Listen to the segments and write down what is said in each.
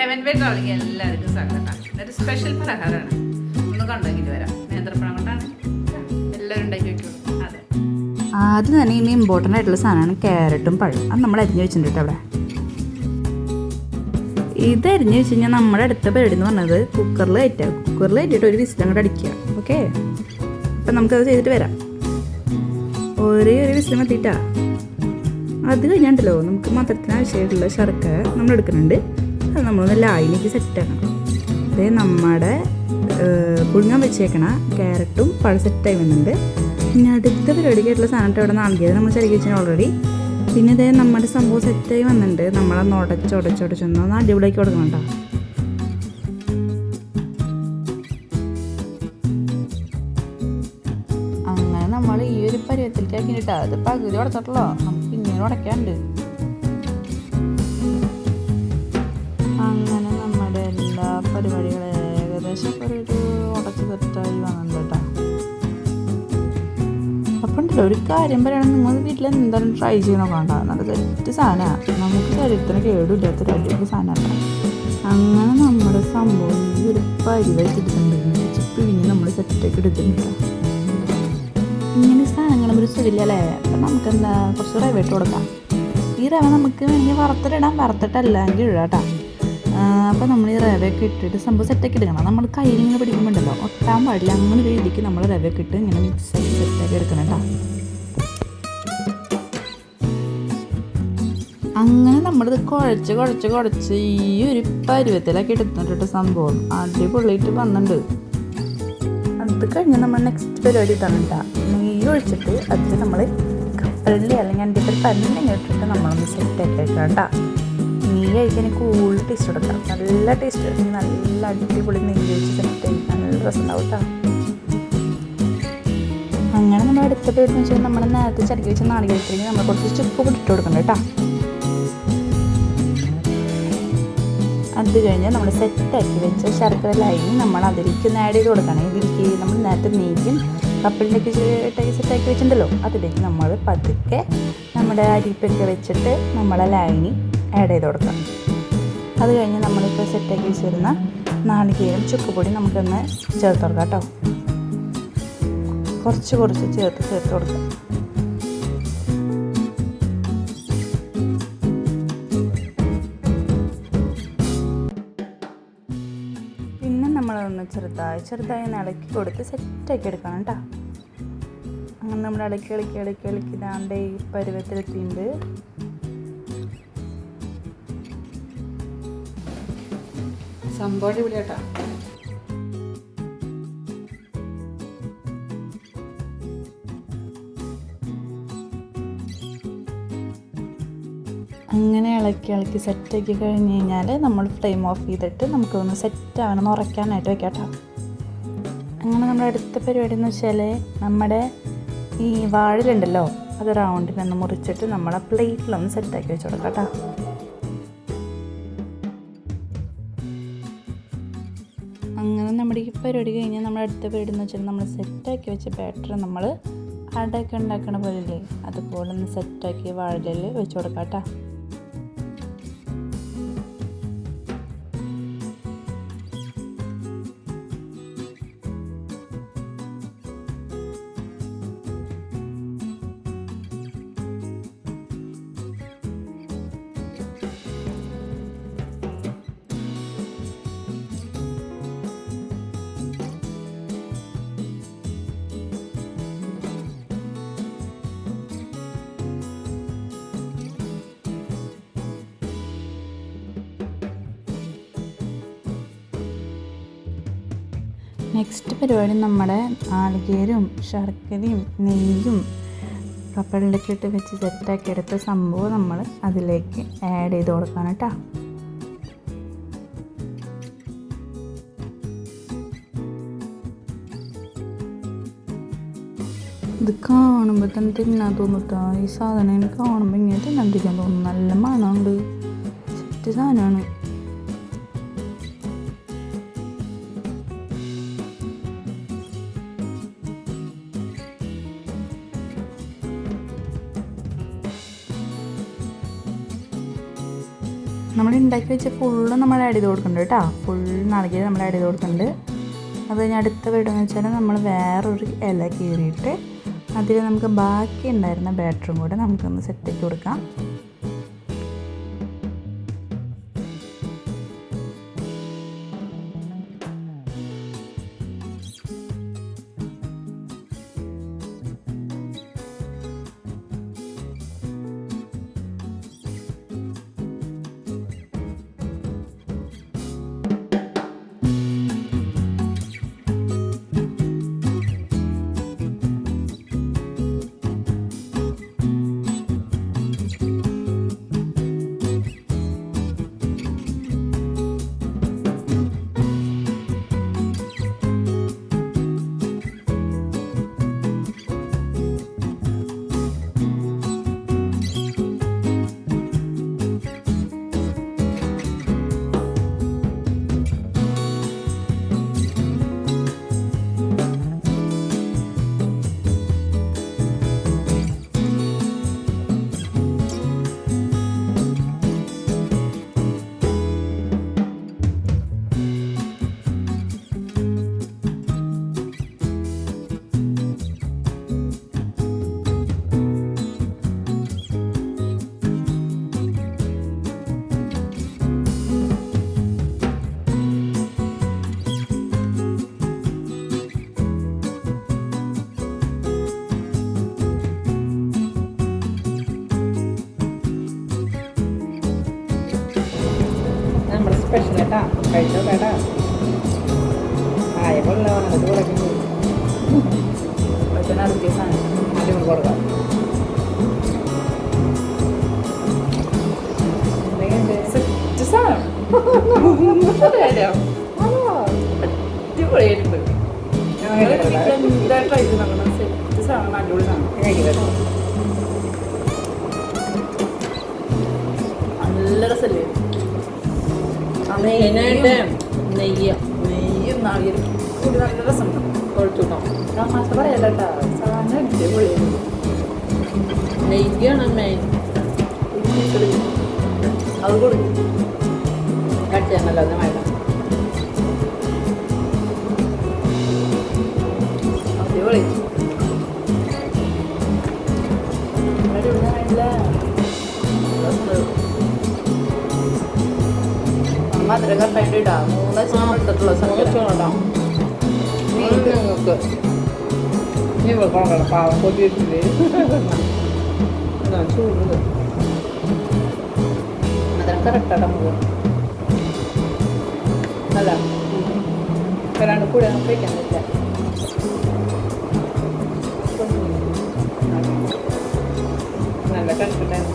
Heaven travelling എല്ലാവർക്കും സ്വാഗതം. ഇതൊരു സ്പെഷ്യൽ പലഹാരമാണ്. ഒന്ന് കണ്ടെങ്കിൽ വരാം. നേന്ത്രപ്പഴം കൊണ്ടാണ്. എല്ലാവരും ഉണ്ടാക്കി വെക്കുള്ളൂ. അതെ. ആദ്യം തന്നെ ഇനി ഇമ്പോർട്ടന്റ് ആയിട്ടുള്ള സാധനമാണ് ക്യാരറ്റും പഴം അത് നമ്മൾ അരിഞ്ഞു വെച്ചിട്ടുണ്ട് അവിടെ. ഇത് അരിഞ്ഞു വെച്ച് കഴിഞ്ഞാൽ നമ്മുടെ അടുത്ത പരിപാടി എന്ന് പറഞ്ഞത് കുക്കറിൽ കയറ്റുക. കുക്കറിൽ കയറ്റിയിട്ട് ഒരു വിസിൽ അങ്ങോട്ട് അടിക്കുക. ഓക്കെ അപ്പം നമുക്കത് ചെയ്തിട്ട് വരാം. ഒരേ ഒരു വിസിൽ മതിയിട്ടാ അത് കഴിഞ്ഞാണ്ടല്ലോ നമുക്ക് മധുരത്തിന് ആവശ്യമായിട്ടുള്ള ശർക്കര നമ്മൾ എടുക്കുന്നുണ്ട്. നമ്മളൊന്ന് ലായിലേക്ക് സെറ്റ് ആക്കണം. അതേ നമ്മുടെ പുഴുങ്ങാൻ വെച്ചേക്കണ ക്യാരറ്റും പഴ സെറ്റായി വന്നിട്ടുണ്ട്. പിന്നെ അടുത്ത പരിപാടിക്കായിട്ടുള്ള സാധനം ഇവിടെ നാളികേരം നമ്മൾ ചെറിയ വെച്ചാൽ ഓൾറെഡി പിന്നെ ഇതേ നമ്മുടെ സംഭവം സെറ്റായി വന്നിട്ടുണ്ട്. നമ്മളന്ന് ഉടച്ചുടച്ചുടച്ചൊന്ന് ഒന്ന് അടിപൊളിയാക്കി കൊടുക്കണം കേട്ടോ. അങ്ങനെ നമ്മൾ ഈ ഒരു പരുവത്തിലേക്ക് ആക്കിയിട്ടാ അത് പകുതി ഉടച്ചിട്ടുള്ളോ നമുക്ക് ഇങ്ങനെ ഉടക്കാണ്ട് ഏകദേശം ഒരു ഉടച്ച് തെറ്റായി വന്നിട്ടുണ്ട് കേട്ടോ ഒരു കാര്യം പറയുകയാണെങ്കിൽ നിങ്ങൾ വീട്ടിൽ എന്തായാലും ട്രൈ ചെയ്യണോ നോക്കണ്ട നല്ല സെറ്റ് സാധനമാണ് നമുക്ക് ശരീരത്തിന് കേടില്ലാത്തൊരു അടിപൊളി സാധനമാണ് അങ്ങനെ നമ്മുടെ സംഭവം ഈ ഒരു പരിവത്തിട്ടുണ്ട് പിഴിഞ്ഞ് നമ്മൾ സെറ്റാക്കി എടുത്തിട്ടുണ്ട് ഇങ്ങനെ സാധനങ്ങൾ ഒരു സുഖില്ലല്ലേ അപ്പം നമുക്ക് എന്താ കുറച്ച് റവ ഇട്ട് കൊടുക്കാം. ഈ റവ നമുക്ക് വേണമെങ്കിൽ വറുത്തിട്ടിടാം വറുത്തിട്ടല്ലെങ്കിൽ ഇടാം അപ്പോൾ നമ്മൾ ഈ റവയൊക്കെ ഇട്ടിട്ട് സംഭവം സെറ്റാക്കി എടുക്കണം. നമ്മൾ കയ്യിൽ ഇങ്ങനെ പിടിക്കുമ്പോണ്ടല്ലോ ഒട്ടാൻ പാടില്ല. അങ്ങനെ ഒരു രീതിക്ക് നമ്മൾ റവയൊക്കെ ഇട്ട് ഇങ്ങനെ മിക്സ് ആക്കി സെറ്റാക്കി എടുക്കണം കേട്ടോ അങ്ങനെ നമ്മളിത് കുഴച്ച് കുഴച്ച് കുഴച്ച് ഈ ഒരു പരുവത്തിലൊക്കെ എടുത്തിട്ട് സംഭവം. അടിപൊളിയായിട്ട് വന്നിട്ടുണ്ട്. അത് കഴിഞ്ഞ് നമ്മൾ നെക്സ്റ്റ് പരിപാടി തന്നിട്ട നീ ഒഴിച്ചിട്ട് അതിൽ നമ്മൾ കപ്പലി അല്ലെങ്കിൽ അണ്ടിപ്പരി തന്നെ ഇട്ടിട്ട് നമ്മളൊന്ന് സെറ്റ് ആക്കി വെക്കാം കേട്ടോ കഴിക്കാൻ കൂടുതൽ ടേസ്റ്റ് കൊടുക്കാം നല്ല ടേസ്റ്റ് നല്ല അടിപൊളി നെയ്യ് വെച്ച് സെറ്റ് നല്ല രസം ഉണ്ടാവും കേട്ടോ അങ്ങനെ നമ്മൾ അടുത്ത പേര് വെച്ചാൽ നമ്മൾ നേരത്തെ ചരക്കി വെച്ച നാളികേരത്തിലേക്ക് നമ്മൾ കുറച്ച് ചുക്ക് പൊട്ടിട്ട് കൊടുക്കണം കേട്ടോ അത് കഴിഞ്ഞ് നമ്മൾ സെറ്റാക്കി വെച്ച ശർക്കര ലൈനി നമ്മൾ അതിലേക്ക് ഒന്ന് ആഡ് ചെയ്ത് കൊടുക്കണം. ഇതിലേക്ക് നമ്മൾ നേരത്തെ നെയ്യും കപ്പലിന്റെ സെറ്റാക്കി വെച്ചിട്ടുണ്ടല്ലോ. അതിലേക്ക് നമ്മൾ പതുക്കെ നമ്മുടെ അരിപ്പൊക്കെ വെച്ചിട്ട് നമ്മളെ ലൈനി ആഡ് ചെയ്ത് കൊടുക്കുക. അത് കഴിഞ്ഞ് നമ്മളിപ്പോൾ സെറ്റാക്കി വെച്ചിരുന്ന നാളികേരം ചുക്കുപൊടി നമുക്കൊന്ന് ചേർത്ത് കൊടുക്കാം കേട്ടോ. കുറച്ച് കുറച്ച് ചേർത്ത് ചേർത്ത് കൊടുക്കാം പിന്നെ നമ്മളതൊന്ന് ചെറുതായി ചെറുതായി ഒന്ന് ഇളക്കി കൊടുത്ത് സെറ്റാക്കി എടുക്കണം കേട്ടോ. അങ്ങനെ നമ്മൾ ഇളക്കി ഇളക്കി ഇളക്കി ഇളക്കി ഇതാണ്ട് ഈ പരുവത്തിലെത്തിയിട്ടുണ്ട്. സംഭവം അടിപൊളിയാട്ടാ. അങ്ങനെ ഇളക്കി ഇളക്കി സെറ്റാക്കി കഴിഞ്ഞ് കഴിഞ്ഞാൽ നമ്മൾ ഫ്ലെയിം ഓഫ് ചെയ്തിട്ട് നമുക്കൊന്ന് സെറ്റ് ആവണം ഉറക്കാനായിട്ട് വെക്കാം അങ്ങനെ നമ്മുടെ അടുത്ത പരിപാടി എന്ന് വെച്ചാൽ നമ്മുടെ ഈ വാഴലുണ്ടല്ലോ അത് റൗണ്ടിനൊന്ന് മുറിച്ചിട്ട് നമ്മളെ പ്ലേറ്റിലൊന്ന് സെറ്റാക്കി വെച്ച് കൊടുക്കാം കേട്ടോ പരിപാടി കഴിഞ്ഞാൽ നമ്മൾ അടുത്ത പരിപാടി എന്ന് വെച്ചാൽ നമ്മൾ സെറ്റാക്കി വെച്ച ബാറ്റർ നമ്മൾ അടയൊക്കെ ഉണ്ടാക്കണ പോലെയല്ലേ? അതുപോലെ ഒന്ന് സെറ്റാക്കി വാഴലിൽ വെച്ച് കൊടുക്കാം കേട്ടോ. നെക്സ്റ്റ് പരിപാടി നമ്മുടെ നാളികേരും ശർക്കരയും നെയ്യും കപ്പലിലേക്ക് ഇട്ട് വെച്ച് സെറ്റാക്കി എടുത്ത സംഭവം നമ്മൾ അതിലേക്ക് ആഡ് ചെയ്ത് കൊടുക്കണം കേട്ടോ. ഇത് കാണുമ്പോൾ തന്നെ തിന്നാൻ തോന്നിട്ടാ. ഈ സാധനം കാണുമ്പോൾ ഇങ്ങനെ തിന്നാണ്ടിരിക്കാൻ തോന്നുന്നു നല്ല മണമുണ്ട്. സെറ്റ് സാധനമാണ്. നമ്മൾ ഉണ്ടാക്കി വെച്ച ഫുള്ള് നമ്മൾ ആഡ് ചെയ്ത് കൊടുക്കുന്നുണ്ട് കേട്ടോ ഫുൾ നാളികേരം നമ്മൾ ആഡ് ചെയ്ത് കൊടുക്കുന്നുണ്ട് അത് കഴിഞ്ഞ് അടുത്ത വീടെന്ന് വെച്ചാൽ നമ്മൾ വേറൊരു ഇല കീറിയിട്ട് അതിൽ നമുക്ക് ബാക്കി ഉണ്ടായിരുന്ന ബാറ്ററും കൂടെ നമുക്കൊന്ന് സെറ്റ് സെറ്റാക്കി കൊടുക്കാം. കഴിച്ചോ കേട്ടാ ആയപ്പോൾ ഇത് കൊടുക്കുന്നു അടിപൊളി കൊടുക്കാം അടിപൊളിയായിട്ടുണ്ട് എന്താ ട്രൈ ചെയ്ത് നോക്കണം. സെറ്റ് സാധനം അടിപൊളി സാധനം. നല്ല രസമല്ലേ മെയിനായിട്ട് നെയ്യ്. നെയ്യും നാളികേരം കൂടി നല്ല രസമുണ്ട്. കൊഴുത്തുണ്ടാവും തമാശ പറയല്ല കേട്ടാ. സാധനം അടിപൊളിയാണ്. നെയ്യാണ് മെയിൻ അത് കൊടുക്കും. കട്ട് ചെയ്യണല്ലോ ഒന്ന് വേണ്ട. അടിപൊളി? രസമുണ്ട്. മധുരം കറക്റ്റായിട്ട് ഇടാം മൂന്ന് സ്പൂൺ എടുത്തിട്ടുള്ള കൊണ്ടാം നിങ്ങൾക്ക് നീ കൊണ്ടണം പാവം കൊതിയിട്ടില്ലേ ചൂട് മധുരം കറക്റ്റായിട്ട് നമുക്ക് അല്ല വരാണ്ട് കൂടെ നമുക്ക് കഴിക്കാൻ പറ്റില്ല നല്ല കേക്കാണ്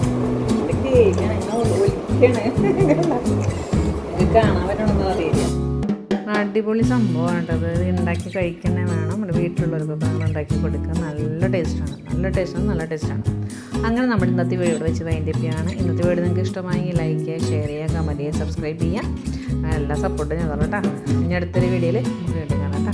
ഒലിക്കാണ്. അടിപൊളി സംഭവമാണ് കേട്ടോ ഇത് ഉണ്ടാക്കി കഴിക്കുന്നേ വേണം. നമ്മുടെ വീട്ടിലുള്ളവർക്കൊക്കെ നമ്മൾ ഉണ്ടാക്കി കൊടുക്കുക നല്ല ടേസ്റ്റാണ്. നല്ല ടേസ്റ്റാണ് നല്ല ടേസ്റ്റാണ്. അങ്ങനെ നമ്മുടെ ഇന്നത്തെ ഇവിടെ വെച്ച് വൈൻഡപ്പിയാണ് ഇന്നത്തെ വീഡിയോ നിങ്ങൾക്ക് ഇഷ്ടമായെങ്കിൽ ലൈക്ക് ചെയ്യുക ഷെയർ ചെയ്യുക കമന്റ് ചെയ്യുക സബ്സ്ക്രൈബ് ചെയ്യുക. എല്ലാ സപ്പോർട്ടും ഞാൻ തരാം കേട്ടോ. ഇനി അടുത്തൊരു വീഡിയോയിൽ വീണ്ടും കാണാം കേട്ടോ.